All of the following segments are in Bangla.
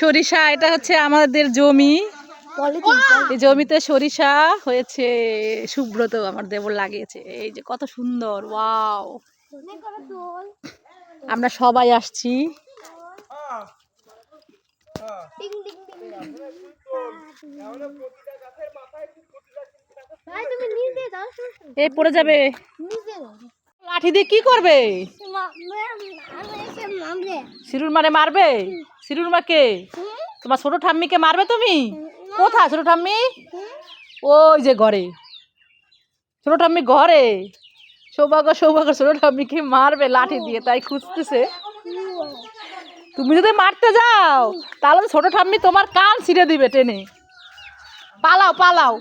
সরিষা এটা হচ্ছে আমাদের জমি। এই জমিতে সরিষা হয়েছে। সুব্রত আমার দেবর লাগিয়েছে। এই যে কত সুন্দর ওয়াও। আমরা সবাই আসছি। এই পড়ে যাবে। লাঠি দিয়ে কি করবে? সিরুর মারে মারবে? সিরুর মাকে? তোমার ছোট ঠাম্মিকে মারবে তুমি? কোথায় ছোট ঠাম্মি? ওই যে ঘরে। ছোট ঠাম্মি ঘরে। সৌভাগ্য সৌভাগ্য, ছোট ঠাম্মিকে মারবে লাঠি দিয়ে, তাই খুঁজতেছে। তুমি যদি মারতে যাও, তাহলে ছোট ঠাম্মি তোমার কান ছিঁড়ে দিবে টেনে। পালাও পালাও।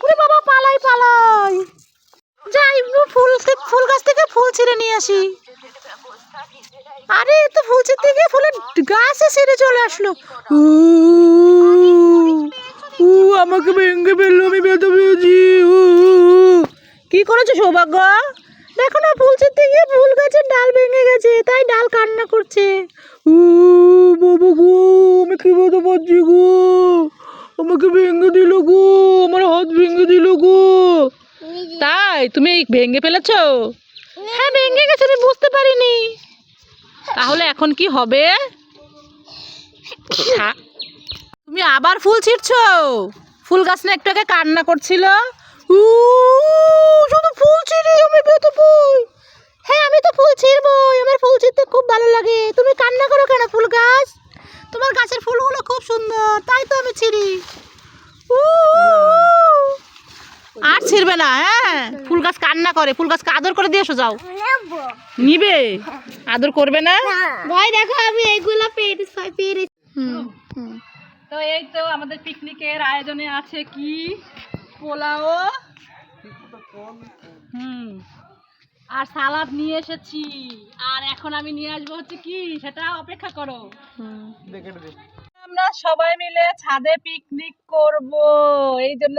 ওরে বাবা, পালাই পালাই। যাই ফুল ফুল গাছ থেকে ফুল ছিঁড়ে নিয়ে আসি। আরে তো ফুল ছিঁড়তে গিয়ে ফুলের গাছে ছিঁড়ে চলে আসলো। উ, উ, আমাকে ভেঙে ফেলল আমি ব্যথা পেয়েছি। কি করেছ সৌভাগ্য? দেখো না ফুল ছিঁড়তে গিয়ে ফুল গাছের ডাল ভেঙে গেছে তাই ডাল কান্না করছে। উ বাবা গো আমি কি ব্যথা পাচ্ছি গো? আমাকে ভেঙে দিল গো আমার হাত ভেঙে দিল গো। তাই তুমি ভেঙে ফেলেছো? হ্যাঁ ভেঙে গেছে আমি বুঝতে পারিনি। তাহলে এখন কি হবে? তুমি আবার ফুল ছিঁড়ছো? ফুল গাছ না একটু আগে কান্না করছিল। উ, শুধু ফুল ছিঁড়ি আমি বেঁধে পাই হ্যাঁ আমি তো ফুল ছিঁড়বই আমার ফুল ছিঁড়তে খুব ভালো লাগে। তুমি কান্না করো কেন ফুল গাছ? তোমার গাছের ফুলগুলো খুব সুন্দর তাই তো আমি ছিঁড়ি। উ, আর ছিঁড়বে না হ্যাঁ? ফুল গাছ কান্না করে ফুল গাছকে আদর করে দিয়ে এসো যাও। নিবে? আদর করবে না? ভাই দেখো আমি এইগুলো পেরেছি পেরেছি তো এই তো আমাদের পিকনিকের আয়োজনে আছে কি? পোলাও। হুম। আর সালাদ নিয়ে এসেছি। আর এখন আমি নিয়ে আসব হচ্ছে কি? সেটা অপেক্ষা করো। আমরা সবাই মিলে ছাদে পিকনিক করব। এই জন্য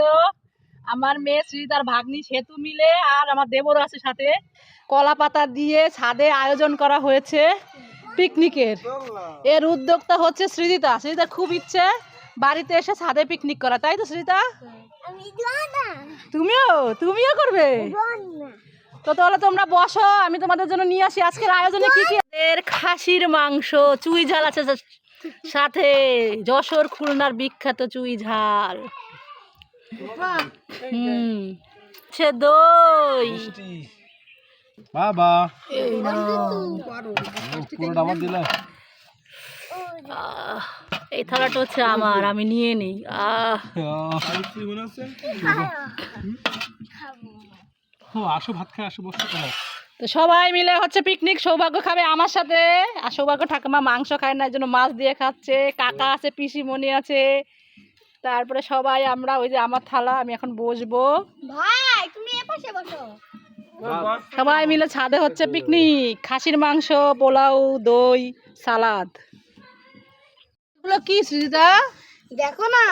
আমার মেয়ে শ্রী তার ভাগ্নি সেতু মিলে আর আমার দেবর আছে সাথে। কলা পাতা দিয়ে ছাদে আয়োজন করা হয়েছে পিকনিকের। এর উদ্যোক্তা হচ্ছে সৃজিতা সৃজিতার খুব ইচ্ছে বাড়িতে এসে ছাদে পিকনিক করা তাই তো সৃজিতা তুমিও? তুমিও করবে? তো তাহলে তোমরা বসো আমি তোমাদের জন্য নিয়ে আসি। আজকের আয়োজনে কি কি? এর খাসির মাংস চুই ঝাল আছে সাথে যশোর খুলনার বিখ্যাত চুই ঝাল। হুম। সে দই। বাবা। পুরোটা আমার দিলে? এই থালাটা হচ্ছে আমার আমি নিয়ে নিই। আহ। আসো ভাত খাই আসো বসে তো সবাই মিলে হচ্ছে পিকনিক সৌভাগ্য খাবে আমার সাথে। আর সৌভাগ্য ঠাকুমা মাংস খায় না এই জন্য মাছ দিয়ে খাচ্ছে। কাকা আছে পিসিমণি আছে। তারপরে সবাই আমরা ওই যে আমার থালা আমি এখন বসবো। ভাই তুমি বসো। সবাই মিলে ছাদে হচ্ছে পিকনিক খাসির মাংস পোলাও দই সালাদ। এগুলো কি সৃজিতা? দেখো না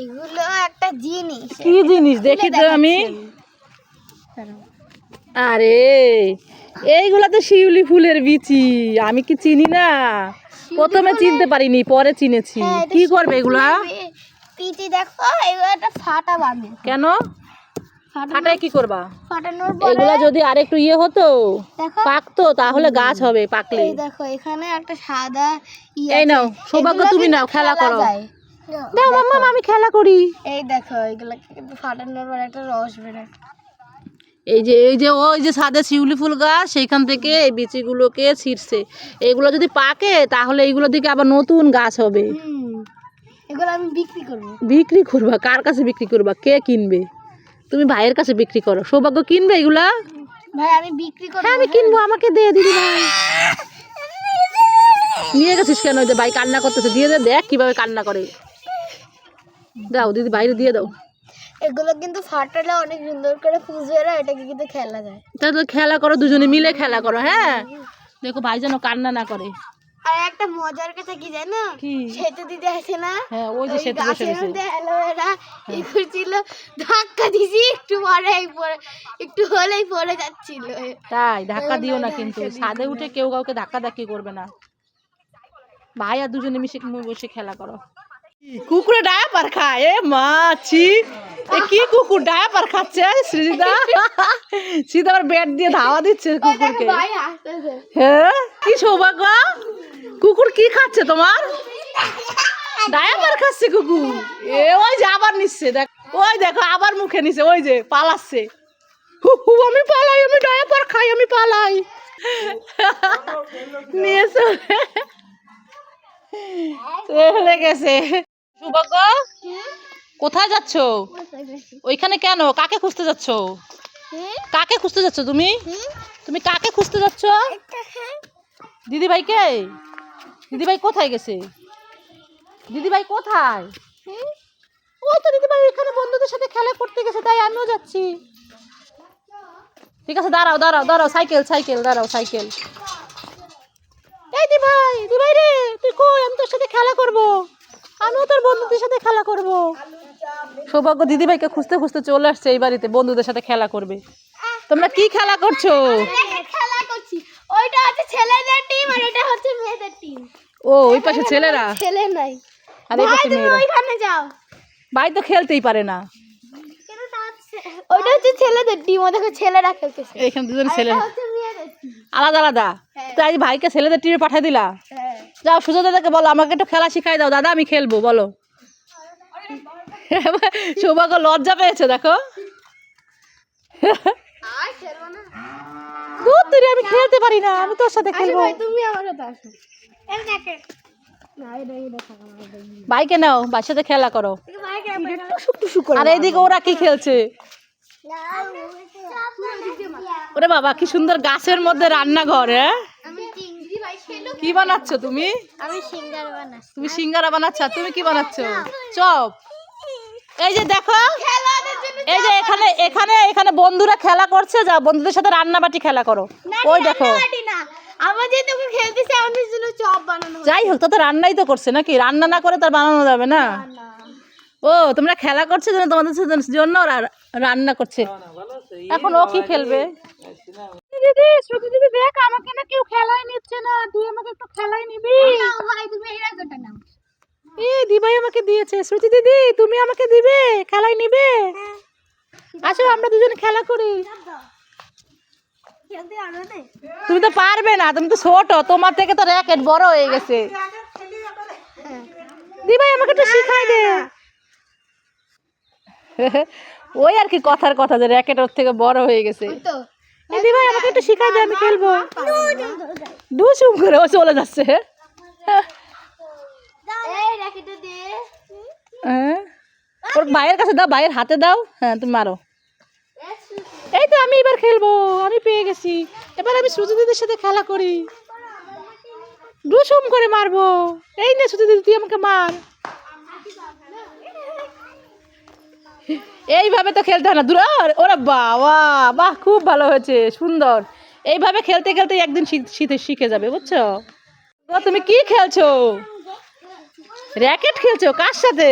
এগুলো একটা জিনিস। কি জিনিস? দেখি তো আমি। আরে এইগুলা তো শিউলি ফুলের বিচি আমি কি চিনি না? প্রথমে চিনতে পারিনি পরে চিনেছি। হ্যাঁ, কি করবে এগুলা? পিটি দেখো এগুলো একটা ফাটা বাঁধে। কেন? ফাটায় কি করবা? ফাটানোর পরে এগুলা যদি আরেকটু ইয়ে হতো পাকতো তাহলে গাছ হবে পাকলে। দেখো এখানে একটা সাদা ইয়ে এই নাও সৌভাগ্য তুমি নাও খেলা করো। দাও মাম্মা আমি খেলা করি। এই দেখো এগুলো কিন্তু ফাটানোর পরে একটা রস বেরোয় এই যে এই যে ওই যে সাদা শিউলি ফুল গাছ সেইখান থেকে এই বিচিগুলোকে ছিঁড়ছে। এগুলো যদি পাকে তাহলে এইগুলো থেকে আবার নতুন গাছ হবে। এগুলো আমি বিক্রি করব। বিক্রি করবা? কার কাছে বিক্রি করবা? কে কিনবে? তুমি ভাইয়ের কাছে বিক্রি করো। সৌভাগ্য কিনবে এগুলা? ভাই আমি বিক্রি করব হ্যাঁ আমি কিনবো আমাকে দে দিদি ভাই। নিয়ে গেছিস কেন? যে ভাই কান্না করতেছে দিয়ে দে দেখ কীভাবে কান্না করে। দাও দিদি বাইরে দিয়ে দাও। এগুলো কিন্তু ফাটালে অনেক সুন্দর করে পুজো এরা এটাকে কিন্তু খেলা যায়। তাহলে খেলা করো দুজনে মিলে খেলা করো হ্যাঁ? দেখো ভাই যেন কান্না না করে। আর একটা মজার কথা কি জানো? কি? সেতু দিদি আছে না? হ্যাঁ ওই যে সেতু বসে গাছের গেছে। মধ্যে অ্যালোভেরা ই করছিল ধাক্কা দিছি একটু পরেই পড়ে একটু হলেই পড়ে যাচ্ছিল। তাই ধাক্কা দিও না কিন্তু। ছাদে উঠে কেউ কাউকে ধাক্কা ধাক্কি করবে না। ভাই আর দুজনে মিশে বসে খেলা করো। কুকুরে ডায়াপার খায়? এ মাছি এ কি কুকুর ডায়াপার খাচ্ছে? সৃজিতা? সৃজিতা আবার ব্যাট দিয়ে ধাওয়া দিচ্ছে কুকুরকে। হ্যাঁ? কি সৌভাগ্য? কুকুর কি খাচ্ছে তোমার? ডায়াপার খাচ্ছে কুকুর। এ ওই যে আবার নিচ্ছে দেখ। ওই দেখো আবার মুখে নিচ্ছে ওই যে পালাচ্ছে। হু, আমি পালাই আমি ডায়াপার খাই আমি পালাই। নিয়ে চলে গেছে। সৌভাগ্য কোথায় যাচ্ছ? ওইখানে কেন? কাকে খুঁজতে যাচ্ছ? কাকে খুঁজতে যাচ্ছ তুমি? তুমি কাকে খুঁজতে যাচ্ছ? দিদিভাইকে? দিদিভাই কোথায় গেছে? দিদিভাই কোথায়? ওই তো দিদিভাই এখানে বন্ধুদের সাথে খেলা করতে গেছে, তাই আমিও যাচ্ছি। ঠিক আছে, দাঁড়াও দাঁড়াও দাঁড়াও, সাইকেল সাইকেল, দাঁড়াও, সাইকেল। এই দিভাই দিভাই রে, তুই কই? আমি তোর সাথে খেলা করব। আমিও তোর বন্ধুদের সাথে খেলা করব। সৌভাগ্য দিদিভাইকে খুঁজতে খুঁজতে চলে আসছে এই বাড়িতে, বন্ধুদের সাথে খেলা করবে। তোমরা কি খেলা করছি? ওইটা হচ্ছে ছেলেদের টিম আর এটা হচ্ছে মেয়েদের টিম ও ওই পাশে ছেলেরা? ছেলে নাই। আর এই পাশে মেয়েরা। ওইখানে যাও। ভাই তো খেলতেই পারে না। ওইটা হচ্ছে ছেলেদের টিম ও দেখো ছেলেরা খেলতেছে। এখানে দুজন ছেলে এটা হচ্ছে মেয়েদের টিম আলাদা আলাদা। হ্যাঁ। তাই ভাইকে ছেলেদের টিমে পাঠিয়ে দিলা? হ্যাঁ। যাও সুজয় দাদাকে বলো আমাকে একটু খেলা শিখাই দাও। দাদা আমি খেলব বলো। সৌভাগ্য লজ্জা পেয়েছে দেখো। আর খেলব না। দূর তুই আমি খেলতে পারি না আমি তোর সাথে খেলব। তুমি আমার সাথে আসো বাইকে নাও ভাইয়ের সাথে খেলা করো। টুসুক টুসুক আর এইদিকে ওরা কি খেলছে? ওরে বাবা কি সুন্দর গাছের মধ্যে রান্নাঘর হ্যাঁ? কি বানাচ্ছ তুমি? আমি সিঙ্গার বানাচ্ছি। তুমি সিঙ্গারা বানাচ্ছ? তুমি কি বানাচ্ছ? চপ। এই যে দেখো এই যে এখানে এখানে এখানে বন্ধুরা খেলা করছে যা বন্ধুদের সাথে রান্নাবাটি খেলা করো। ওই দেখো। যাই হোক তো তো রান্নাই তো করছে নাকি? রান্না না করে তার বানানো যাবে না? না ও তোমরা খেলা করছ জন্য তোমাদের জন্য ওরা রান্না করছে। এখন ও কি খেলবে? দিদি শুধু দিদি দেখ আমাকে না কেউ খেলাই নিচ্ছে না। তুই আমাকে একটু খেলাই নিবি। ভাই তুমি এই রাগটা নাও। এ দিভাই আমাকে দিয়েছে। শ্রুতি দিদি তুমি আমাকে দিবে? খেলাই নিবে? আসো আমরা দুজন খেলা করি। তুমি তো পারবে না তুমি তো ছোট। তোমার থেকে তো র্যাকেট বড় হয়ে গেছে। দিভাই আমাকে একটু শিখাই দে। ওই আর কি কথার কথা যে র্যাকেট ওর থেকে বড় হয়ে গেছে। এই দিভাই আমাকে একটু শিখাই দে আমি খেলব। দুসুম করে ও চলে যাচ্ছে। দে হ্যাঁ ওর কাছে দাও হাতে দাও। হ্যাঁ তুমি মারো। এই তো আমি এবার খেলব আমি পেয়ে গেছি। এবার আমি সুজি দিদির সাথে খেলা করি। করে মারবো। এই না সুজি দিদি তুই আমাকে মার। এইভাবে তো খেলতে হয় না। দূর ওরা বাবা বাহ খুব ভালো হয়েছে সুন্দর। এইভাবে খেলতে খেলতে একদিন শীতে শিখে যাবে বুঝছ? তুমি কি খেলছো? র্যাকেট খেলছো? কার সাথে?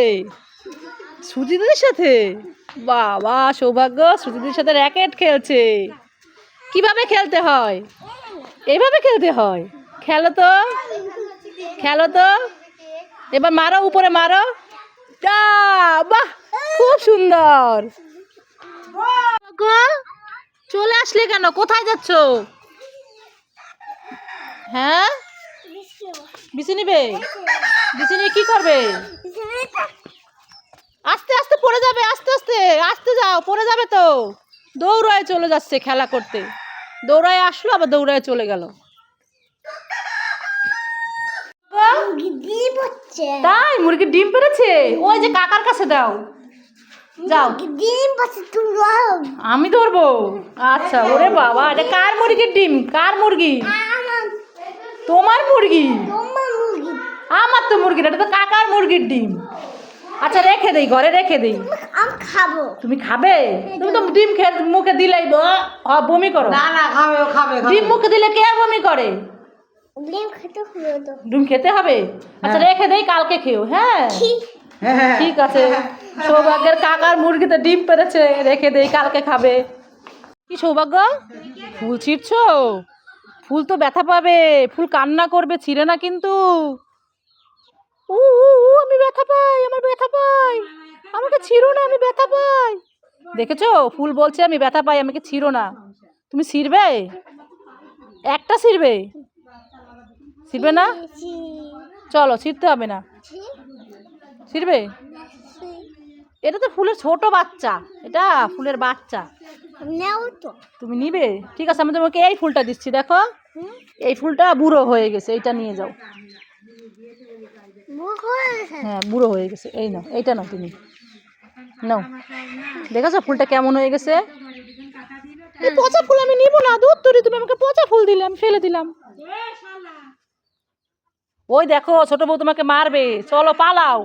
সুজিদের সাথে? বাবা, সৌভাগ্য সুজিদের সাথে র্যাকেট খেলছে। কীভাবে খেলতে হয়? এইভাবে খেলতে হয়? খেলো তো। খেলো তো। এবার মারো, উপরে মারো। বাহ! খুব সুন্দর। চলে আসলে কেন? কোথায় যাচ্ছ? হ্যাঁ? বিছে নিবে বিছে নিয়ে কি করবে? আস্তে আস্তে পড়ে যাবে আস্তে আস্তে আস্তে যাও পড়ে যাবে তো। দৌড়ায় চলে যাচ্ছে খেলা করতে। দৌড়ায় আসলো আবার দৌড়ায় চলে গেল। তাই মুরগির ডিম পেরেছে? ওই যে কাকার কাছে দাও। যাও। ডিম আমি ধরবো। আচ্ছা ওরে বাবা এটা কার মুরগির ডিম? কার মুরগি? তোমার মুরগি? আমার তো মুরগি এটা তো কাকার মুরগির ডিম। আচ্ছা রেখে দেই ঘরে রেখে দেই। আমি খাব। তুমি খাবে? তুমি তো ডিম খেয়ে মুখে দিলেই বমি করো। না না খাবে ও খাবে। ডিম মুখে দিলে কে বমি করে? ডিম খেতে হবে তো। ডিম খেতে হবে? আচ্ছা রেখে দেই কালকে খেও হ্যাঁ? হ্যাঁ ঠিক আছে। সৌভাগ্যের কাকার মুরগিতে ডিম পেরেছে রেখে দেই কালকে খাবে। কি সৌভাগ্য? ফুল ছিঁড়ছো ফুল তো ব্যথা পাবে, ফুল কান্না করবে, ছিঁড়ে না কিন্তু। উ আমি ব্যথা পাই, আমার ব্যথা পাই। আমাকে ছিঁড়ো না, আমি ব্যথা পাই। দেখেছ? ফুল বলছে আমি ব্যথা পাই, আমাকে ছিঁড়ো না। তুমি ছিঁড়বে? একটা ছিঁড়বে? ছিঁড়বে না? চলো, ছিঁড়তে হবে না। ছিঁড়বে? এটা তো ফুলের ছোট বাচ্চা, এটা ফুলের বাচ্চা। নেও তো। তুমি নিবে? ঠিক আছে আমি তোমাকে এই ফুলটা দিচ্ছি দেখো। এই ফুলটা বুড়ো হয়ে গেছে এইটা নিয়ে যাও। হয়ে বুড়ো হয়ে গেছে এই নাও এইটা নাও তুমি। নাও। দেখেছ ফুলটা কেমন হয়ে গেছে? এই পচা ফুল আমি নিব না দুধ তুরি তুমি আমাকে পচা ফুল দিলে আমি ফেলে দিলাম। ওই দেখো ছোট বউ তোমাকে মারবে চলো পালাও।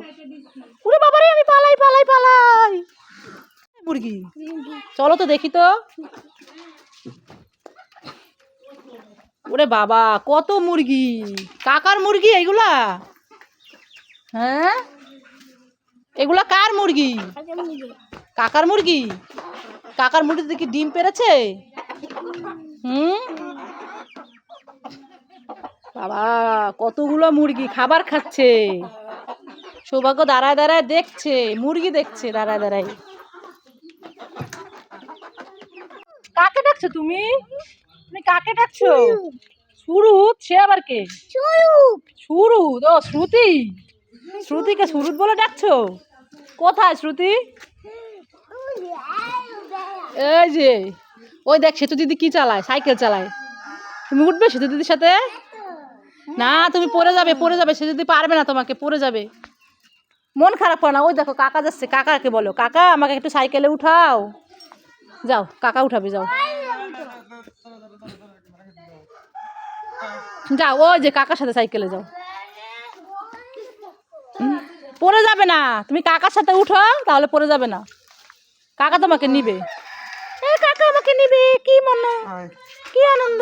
উরে বাবারে আমি পালাই পালাই পালাই। মুরগি। চলো তো দেখি তো। ওরে বাবা, কত মুরগি। কাকার মুরগি এইগুলা হ্যাঁ? এগুলা কার মুরগি? কাকার মুরগি? কাকার মুরগিতে কি ডিম পেরেছে? হুম? বাবা, কতগুলো মুরগি খাবার খাচ্ছে। সৌভাগ্য দাঁড়ায় দাঁড়ায় দেখছে, মুরগি দেখছে, দাঁড়ায় দাঁড়ায়। কাকে ডাকছো তুমি? তুমি কাকে ডাকছো? সুরুত সে আবার কে? সুরুত ও শ্রুতি। শ্রুতিকে সুরুত বলে ডাকছো? কোথায় শ্রুতি? এই যে। ওই দেখ সেতু দিদি কি চালায়? সাইকেল চালায়। তুমি উঠবে সেতু দিদির সাথে? না তুমি পড়ে যাবে পড়ে যাবে। সে যদি পারবে না তোমাকে পড়ে যাবে। মন খারাপ করে না। ওই দেখো কাকা যাচ্ছে। কাকাকে বলো। কাকা আমাকে একটু সাইকেলে উঠাও। যাও কাকা উঠাবে যাও। যাও ওই যে কাকার সাথে সাইকেলে যাও। পড়ে যাবে না। তুমি কাকার সাথে উঠো তাহলে পড়ে যাবে না। কাকা তোমাকে নিবে। এ কাকা আমাকে নিবে কি মনে? কি আনন্দ।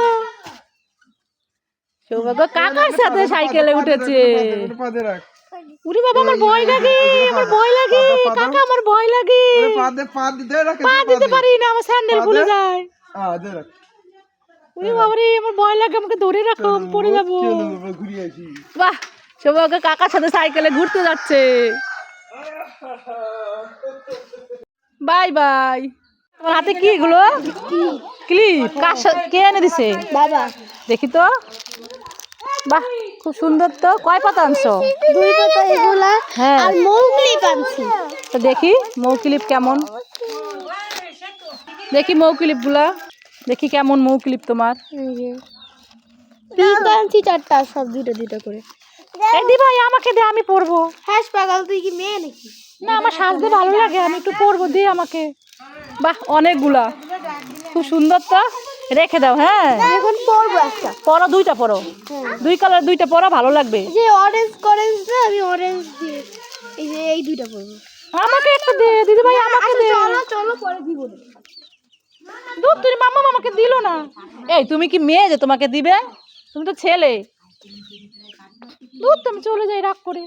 সৌভাগ্য কাকার সাথে সাইকেলে উঠেছে। উরি বাবা আমার ভয় লাগে আমার ভয় লাগে। কাকা আমার ভয় লাগে। পাদে পা দিতে রাখ পা দিতে পারি না আমার স্যান্ডেল খুলে যায়। হ্যাঁ দে রাখ। উরি বাবা রে আমার ভয় লাগে আমাকে ধরে রাখো আমি পড়ে যাব। ঘুরিয়ে আসি। বাহ কাকার সাথে সাইকেলে ঘুরতে যাচ্ছে। Bye bye. তোমার হাতে কি এগুলো? ক্লিপ। কার সাথে কে এনে দিছে? বাবা। দেখি তো। বাহ খুব সুন্দর তো। কয় পাতা আনছো? দুই পাতা এগুলা হ্যাঁ। আর মৌকলিপ আনছি। তো দেখি মৌ ক্লিপ কেমন? দেখি মৌকলিপগুলা দেখি কেমন মৌ ক্লিপ তোমার পিঙ্ক আনছি চারটা সব দুটো দুটো করে। এই দি ভাই আমাকে দে আমি পরবো। হ্যাঁ পাগল তুই কি মেয়ে নাকি? না আমার সাজতে ভালো লাগে আমি একটু পরবো দে আমাকে। বাহ অনেকগুলা। খুব সুন্দর তো। রেখে দাও হ্যাঁ। এখন পরবো একটা। পরো দুইটা পরো। দুই কালার দুইটা পরো ভালো লাগবে। যে অরেঞ্জ অরেঞ্জ না আমি অরেঞ্জ দিয়ে এই যে এই দুইটা পরবো। আমাকে একটা দে দিদি ভাই আমাকে দে। চলো চলো পরে দিব। দুধ তুই মাম্মা আমাকে দিল না। এই তুমি কি মেয়ে যে তোমাকে দিবে? তুমি তো ছেলে। দুধ তুমি চলে যাই রাগ করে।